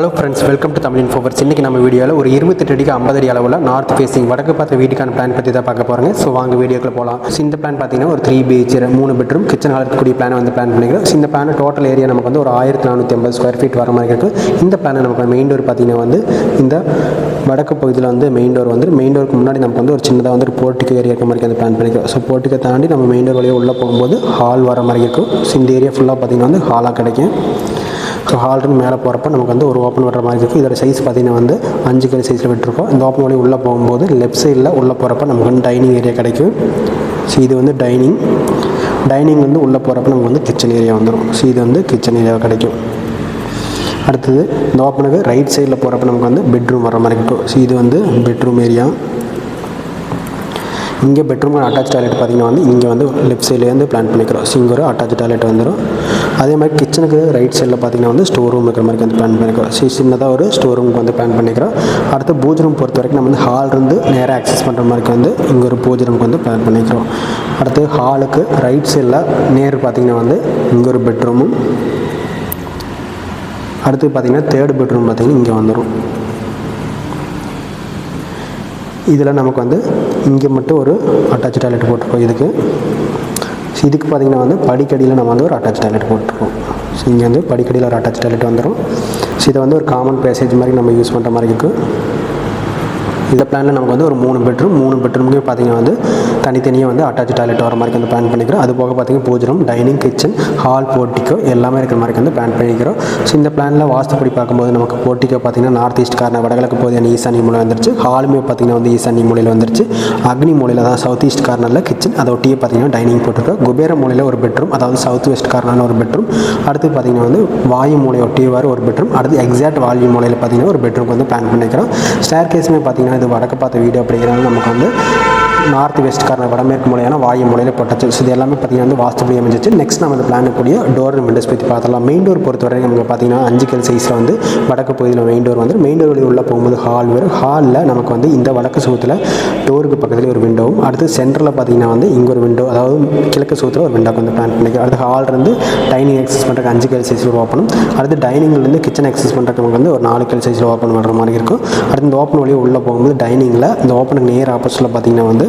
Hello friends welcome to Tamil Infoverse இன்றைக்கி நம்ம வீடியோவில் ஒரு இருபத்தெட்டு அடிக்கு ஐம்பது அடி அளவில் நார்த் ஃபேஸிங் வடக்கு பார்த்த வீட்டுக்கான பிளான் பற்றி தான் பார்க்க போகிறோங்க ஸோ வாங்க வீடியோக்குள்ள போகலாம் ஸோ இந்த பிளான் பார்த்தீங்கன்னா ஒரு த்ரீ பிஹெச் மூணு பெட்ரூம் கிச்சன் ஹால் கூடிய பிளான் வந்து பிளான் பண்ணிக்கிறோம். இந்த பிளான் டோட்டல் ஏரியா நமக்கு வந்து ஒரு ஆயிரத்தி நானூற்றி ஐம்பது ஸ்கொயர் ஃபீட் வர மாதிரி இருக்குது இந்த பிளான் நமக்கு மெயின் டோர் பார்த்தீங்கன்னா வந்து இந்த வடக்கு பகுதியில் வந்து மெயின் டோர் வந்து மெயின் டோருக்கு முன்னாடி நமக்கு வந்து ஒரு சின்னதாக வந்து ஒரு போர்ட்டிக்கு ஏரியா இருக்க மாதிரி அந்த பிளான் பண்ணிக்கிறோம். ஸோ போர்ட்டிக்கை தாண்டி நம்ம மெயின் டோர் வழியாக உள்ளே போகும்போது ஹால் வர மாதிரி இருக்கும். ஸோ இந்த ஏரியா ஃபுல்லாக பார்த்தீங்கன்னா வந்து ஹாலாக கிடைக்கும். ஸோ ஹால்ருந்து மேலே போகிறப்ப நமக்கு வந்து ஒரு ஓப்பன் வர்ற மாதிரி இருக்கும். இதோட சைஸ் பார்த்தீங்கன்னா வந்து அஞ்சு கல் சைஸில் விட்டுருக்கோம். இந்த ஓப்பன் வழி உள்ளே போகும்போது லெஃப்ட் சைடில் உள்ளே போகிறப்ப நமக்கு வந்து டைனிங் ஏரியா கிடைக்கும். ஸோ இது வந்து டைனிங் டைனிங் வந்து உள்ளே போகிறப்ப நமக்கு வந்து கிச்சன் ஏரியா வந்துடும் ஸோ இது வந்து கிச்சன் ஏரியா கிடைக்கும். அடுத்தது இந்த ஓப்பனுக்கு ரைட் சைடில் போகிறப்ப நமக்கு வந்து பெட்ரூம் வர மாதிரி இருக்கும். ஸோ இது வந்து பெட்ரூம் ஏரியா இங்கே பெட்ரூம் அட்டாச் டாய்லெட் பார்த்தீங்கன்னா வந்து இங்கே வந்து லெஃப்ட் சைட்லேருந்து பிளான் பண்ணிக்கிறோம். ஸோ இங்கே ஒரு அட்டாச் டாய்லெட் வந்துடும் அதே மாதிரி கிச்சனுக்கு ரைட் சைடில் பார்த்தீங்கன்னா வந்து ஸ்டோர் ரூம் இருக்கிற மாதிரி வந்து பிளான் பண்ணிக்கிறோம். சி சின்னதாக ஒரு ஸ்டோர் ரூமுக்கு வந்து பிளான் பண்ணிக்கிறோம். அடுத்து பூஜ் ரூம் பொறுத்த வரைக்கும் நம்ம வந்து ஹால் இருந்து நேராக ஆக்சஸ் பண்ணுற மாதிரி வந்து இங்கே ஒரு பூஜ் ரூமுக்கு வந்து பிளான் பண்ணிக்கிறோம். அடுத்து ஹாலுக்கு ரைட் சைடில் நேர் பார்த்தீங்கன்னா வந்து இங்கே ஒரு பெட்ரூமும் அடுத்து பார்த்தீங்கன்னா தேர்ட் பெட்ரூம் பார்த்தீங்கன்னா இங்கே வந்துடும் இதில் நமக்கு வந்து இங்கே மட்டும் ஒரு அட்டாச் டாய்லெட் போட்டிருக்கோம். இதுக்கு ஸோ இதுக்கு பார்த்திங்கன்னா வந்து படிக்கடியில் நம்ம வந்து ஒரு அட்டாச் டாய்லெட் போட்டுருக்கோம். ஸோ இங்கே வந்து படிக்கடியில் ஒரு அட்டாச் டாய்லெட் வந்துடும் ஸோ இதை வந்து ஒரு காமன் பேசேஜ் மாதிரி நம்ம யூஸ் பண்ணுற மாதிரி இருக்குது இந்த பிளானில் நமக்கு வந்து ஒரு மூணு பெட்ரூம் மூணு பெட்ரூமுக்கு பார்த்தீங்கன்னா வந்து தனித்தனியாக வந்து அட்டாச் டாய்லெட் வர மாதிரி வந்து பிளான் பண்ணிக்கிறோம். அது போக பார்த்தீங்கன்னா பூஜரம் டைனிங் கிச்சன் ஹால் போர்ட்டிக்கோ எல்லாமே இருக்கிற மாதிரி வந்து பிளான் பண்ணிக்கிறோம். ஸோ இந்த பிளானில் வாஸ்துப்படி பார்க்கும்போது நமக்கு போர்ட்டிக்கோ பார்த்தீங்கன்னா நார்த் ஈஸ்ட் கார்னர் வடகிழக்கு போதியான ஈசானி மூலை வந்துருச்சு. ஹாலுமே பார்த்தீங்கன்னா வந்து ஈசானி மூலையில் வந்துருச்சு. அக்னி மூலையில் தான் சவுத் ஈஸ்ட் கார்னரில் கிச்சன் அதை ஒட்டியே பார்த்தீங்கன்னா டைனிங் போட்டிருக்கோம். குபேர மூலையில் ஒரு பெட்ரூம் அதாவது சவுத் வெஸ்ட் கார்னரில் ஒரு பெட்ரூம் அடுத்து பார்த்தீங்கன்னா வந்து வாயு மூலையை ஒட்டியவாறு ஒரு பெட்ரூம் அடுத்து எக்ஸாக்ட் வால்யூ மூலையில் பார்த்தீங்கன்னா ஒரு பெட்ரூம் வந்து பிளான் பண்ணிக்கிறோம். ஸ்டேர் கேஸுமே பார்த்தீங்கன்னா இது வடக்கு பார்த்த வீடு அப்படிங்கிறனால நமக்கு வந்து நார்த் வெஸ்ட் கார்னர் வடமேற்கு மூலையான வாயு மூலையில் போட்டாச்சு. ஸோ இது எல்லாமே பார்த்தீங்கன்னா வந்து வாஸ்துபடி அமைஞ்சிச்சு. நெக்ஸ்ட் நம்ம இந்த பிளான் கூடிய டோர் விண்டோஸ் பற்றி பார்த்தலாம் மெயின் டோர் பொறுத்தவரை நமக்கு பார்த்தீங்கன்னா அஞ்சு கல் சைஸில் வந்து வடக்கு பகுதியில் மெயின் டோர் வந்து மெயின் டோர் வழி உள்ளே போகும்போது ஹால் வரும். ஹாலில் நமக்கு வந்து இந்த வடக்கு சுகத்தில் டோருக்கு பக்கத்தில் ஒரு விண்டோவும் அடுத்து சென்டரில் பார்த்தீங்கன்னா வந்து இங்கே ஒரு விண்டோ அதாவது கிழக்கு சுகத்தில் ஒரு விண்டோக்கு வந்து பிளான் பண்ணிக்கிறோம் அடுத்து ஹால் இருந்து டைனிங் எக்ஸஸ் பண்ணுறதுக்கு அஞ்சு கல் சைஸில் ஓப்பனும் அடுத்து டைனிங்லேருந்து கிச்சன் எக்ஸஸ் பண்ணுறதுக்கு நமக்கு வந்து ஒரு நாலு கல் சைஸில் ஓப்பன் பண்ணுற மாதிரி இருக்கும். அடுத்து இந்த ஓப்பன் வழியாக உள்ளே போகும்போது டைனிங்கில் இந்த ஓப்பனுக்கு நேர் ஆப்போசிட்டில் பார்த்தீங்கன்னா வந்து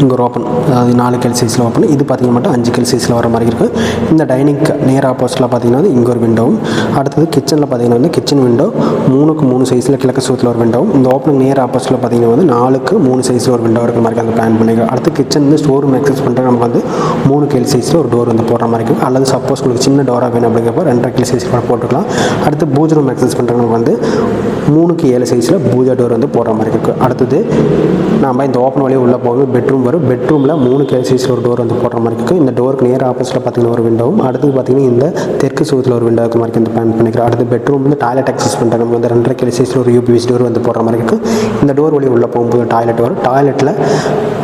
இங்கே ஒரு ஓப்பன் அதாவது நாலு கல் சைஸில் ஓப்பன் இது பார்த்தீங்கன்னா மட்டும் அஞ்சு கல் சைஸில் வர மாதிரி இருக்குது இந்த டைனிங் நேர் ஆப்போசிட்டில் பார்த்தீங்கன்னா வந்து இங்கே ஒரு விண்டோவும் அடுத்தது கிச்சனில் பார்த்தீங்கன்னா வந்து கிச்சன் விண்டோ மூணுக்கு மூணு சைஸில் கிழக்கு சூத்தில் ஒரு விண்டோவும் இந்த ஓப்பனிங் நேர் ஆப்போசிட்டில் பார்த்தீங்கன்னா வந்து நாலுக்கு மூணு சைஸில் ஒரு விண்டோ இருக்கிற மாதிரி அந்த பிளான் பண்ணிக்கிறோம் அடுத்து கிச்சன் வந்து ஸ்டோர் ரூம் எக்ஸஸ் பண்ணுற நமக்கு வந்து மூணு கேல் சைஸில் ஒரு டோர் வந்து போடுற மாதிரி இருக்குது அல்லது சப்போஸ் உங்களுக்கு சின்ன டோராக வேணும் அப்படிங்கிறப்ப ரெண்டரை கேல் சைஸ் கூட போட்டுக்கலாம். அடுத்து பூஜ் ரூம் எக்ஸஸ் பண்ணுற நமக்கு வந்து மூணுக்கு ஏழு சைஸில் பூஜா டோர் வந்து போடுற மாதிரி இருக்குது அடுத்தது நம்ம இந்த ஓப்பன் வழியாக உள்ளே போகும்போது பெட்ரூம் வரும். பெட்ரூமில் மூணு கேல் ஒரு டோர் வந்து போடுற மாதிரி இருக்குது இந்த டோருக்கு நேர் ஆப்போசிட்டில் பார்த்தீங்கன்னா ஒரு விண்டோவும் அடுத்து பார்த்தீங்கன்னா இந்த தெற்கு சுகத்தில் ஒரு விண்டோ இருக்க மாதிரி வந்து பிளான் பண்ணிக்கிறோம். அடுத்து பெட்ரூம் வந்து டாய்லெட் அக்சஸ் பண்ணுறது நம்ம வந்து ரெண்டரை கேல் ஒரு யூபிஎஸ் டோர் வந்து போடுற மாதிரி இருக்குது இந்த டோர் வழி உள்ளே போகும்போது டாய்லெட் வரும். டாய்லெட்டில்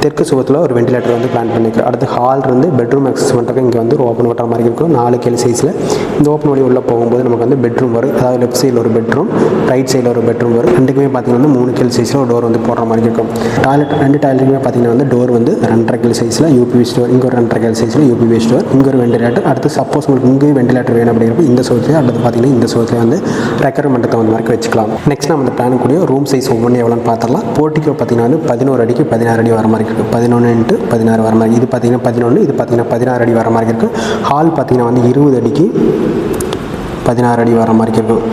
தெற்கு சுகத்தில் ஒரு வெண்டிலேட்டர் வந்து பிளான் பண்ணிக்கிறோம். அடுத்து ஹால் இருந்து பெட்ரூம் அக்சஸ் பண்ணுறதுக்கு இங்கே வந்து ஒரு ஓப்பன் ஓட்டுற மாதிரி இருக்கும். நாலு கேல் சைஸில் இந்த ஓப்பன் வழி உள்ளே போகும்போது நமக்கு வந்து பெட்ரூம் வரும். அதாவது லெஃப்ட் சைடில் ஒரு பெட்ரூம் ரைட் சைடில் ஒரு பெட்ரூம் வரும். ரெண்டுக்குமே பார்த்தீங்கன்னா வந்து மூணு கேல் சைஸில் ஒரு டோர் வந்து போடுற மாதிரி இருக்கும். டாய்லெட் ரெண்டு டாய்லெட்டுமே பார்த்தீங்கன்னா வந்து டோர் வந்து ரெண்டரை கிலோ சைஸில் யூபிவி ஸ்டோர் இங்கே ஒரு ரெண்டரை கிலோ சைஸில் யூபிவி ஸ்டோர் இங்கே ஒரு வெண்டிலேட்டர் அடுத்து சப்போஸ் உங்களுக்கு இங்கே வெண்டிலேட்டர் வேணும் அப்படிங்கிறப்ப இந்த சோத்துலேயே அடுத்து பார்த்தீங்கன்னா இந்த சோத்துலேயே வந்து ரெக்கர்மெண்ட்டை தகுந்த மாதிரி வச்சுக்கலாம். நெக்ஸ்ட் நம்ம இந்த பிளான் கூடிய ரூம் சைஸ் ஒவ்வொன்று எவ்வளோன்னு பார்த்துலாம் போட்டிக்கு பார்த்தீங்கன்னா வந்து பதினோரு அடிக்கு பதினாறு அடி வர மாதிரி இருக்குது பதினொன்று இன்ட்டு பதினாறு வர மாதிரி இது பார்த்தீங்கன்னா பதினொன்று இது பார்த்தீங்கன்னா பதினாறு அடி வர மாதிரி இருக்குது ஹால் பார்த்தீங்கன்னா வந்து இருபது அடிக்கு பதினாறு அடி வர மாதிரி இருக்கும்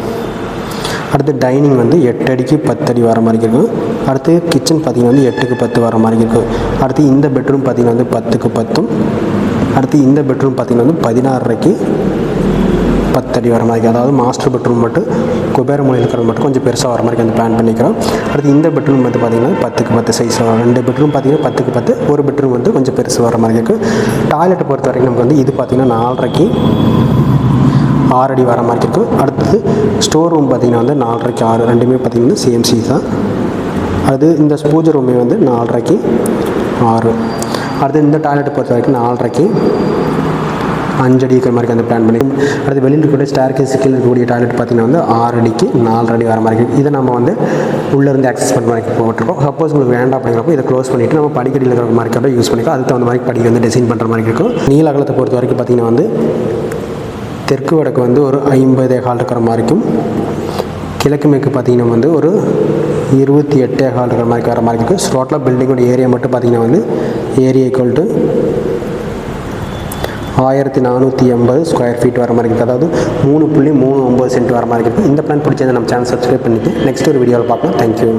அடுத்து டைனிங் வந்து எட்டு அடிக்கு பத்து அடி வர மாதிரி இருக்கும் அடுத்து கிச்சன் பார்த்திங்கன்னா வந்து எட்டுக்கு பத்து வர மாதிரி இருக்கும் அடுத்து இந்த பெட்ரூம் பார்த்திங்கன்னா வந்து பத்துக்கு பத்தும். அடுத்து இந்த பெட்ரூம் பார்த்திங்கன்னா வந்து பதினாறரைக்கு பத்தடி வர மாதிரி அதாவது மாஸ்டர் பெட்ரூம் மட்டும் குபேர மூலையில் இருக்கிறது மட்டும் கொஞ்சம் பெருசாக வர மாதிரி வந்து பிளான் பண்ணிக்கிறோம். அடுத்து இந்த பெட்ரூம் வந்து பார்த்திங்கன்னா பத்துக்கு பத்து சைஸ் வரும். ரெண்டு பெட்ரூம் பார்த்திங்கன்னா பத்துக்கு பத்து ஒரு பெட்ரூம் வந்து கொஞ்சம் பெருசு வர மாதிரி இருக்குது டாய்லெட்டை பொறுத்த வரைக்கும் நமக்கு வந்து இது பார்த்திங்கன்னா நாலரைக்கு ஆறு அடி வர மாதிரி இருக்கும் அடுத்தது ஸ்டோர் ரூம் பார்த்திங்கன்னா வந்து நாலரைக்கு ஆறு ரெண்டுமே பார்த்திங்கன்னா சேம் சைஸ் தான். அது இந்த பூஜை ரூமே வந்து நாலரைக்கு ஆறு. அடுத்து இந்த டாய்லெட் பொறுத்த வரைக்கும் நாலரைக்கு அஞ்சு அடி இருக்கிற மாதிரி அந்த பிளான் பண்ணி அடுத்து வெளியில் இருக்கக்கூடிய ஸ்டார் கேஸ் கீழே இருக்கக்கூடிய டாய்லெட் பார்த்திங்கன்னா வந்து ஆறு அடிக்கு நாலு அடி வர மாதிரி இருக்குது இதை நம்ம வந்து உள்ளேருந்து ஆக்சஸ் பண்ணுற மாதிரி போட்டிருக்கோம். சப்போஸ் உங்களுக்கு வேண்டாம் அப்படிங்கிறப்போ இதை க்ளோஸ் பண்ணிவிட்டு நம்ம படிக்கடியில் இருக்கிற மாதிரி கூட யூஸ் பண்ணிக்கலாம். அதுக்கு தகுந்த மாதிரி படிக்க வந்து டிசைன் பண்ணுற மாதிரி இருக்கும். நீல அகலத்தை பொறுத்த வரைக்கும் பார்த்திங்கன்னா வந்து தெற்கு வடக்கு வந்து ஒரு ஐம்பதே கால் இருக்கிற மாதிரிக்கும் கிழக்கு மேற்கு பார்த்தீங்கன்னா வந்து ஒரு இருபத்தி எட்டே கால் இருக்கிற மாதிரி வர மாதிரி இருக்குது டோட்டலாக பில்டிங்கோட ஏரியா மட்டும் பார்த்தீங்கன்னா வந்து ஏரியா ஈக்குவல் டு ஆயிரத்தி நானூற்றி எண்பது ஸ்கொயர் ஃபீட் வர மாதிரி இருக்குது. அதாவது மூணு புள்ளி மூணு ஒம்பது சென்ட் வர மாதிரி இருக்குது. இந்த பிளான் பிடிச்சதை நம்ம சேனல் சப்ஸ்கிரைப் பண்ணிவிட்டு நெக்ஸ்ட் ஒரு வீடியோவில் பார்க்கலாம் தேங்க்யூ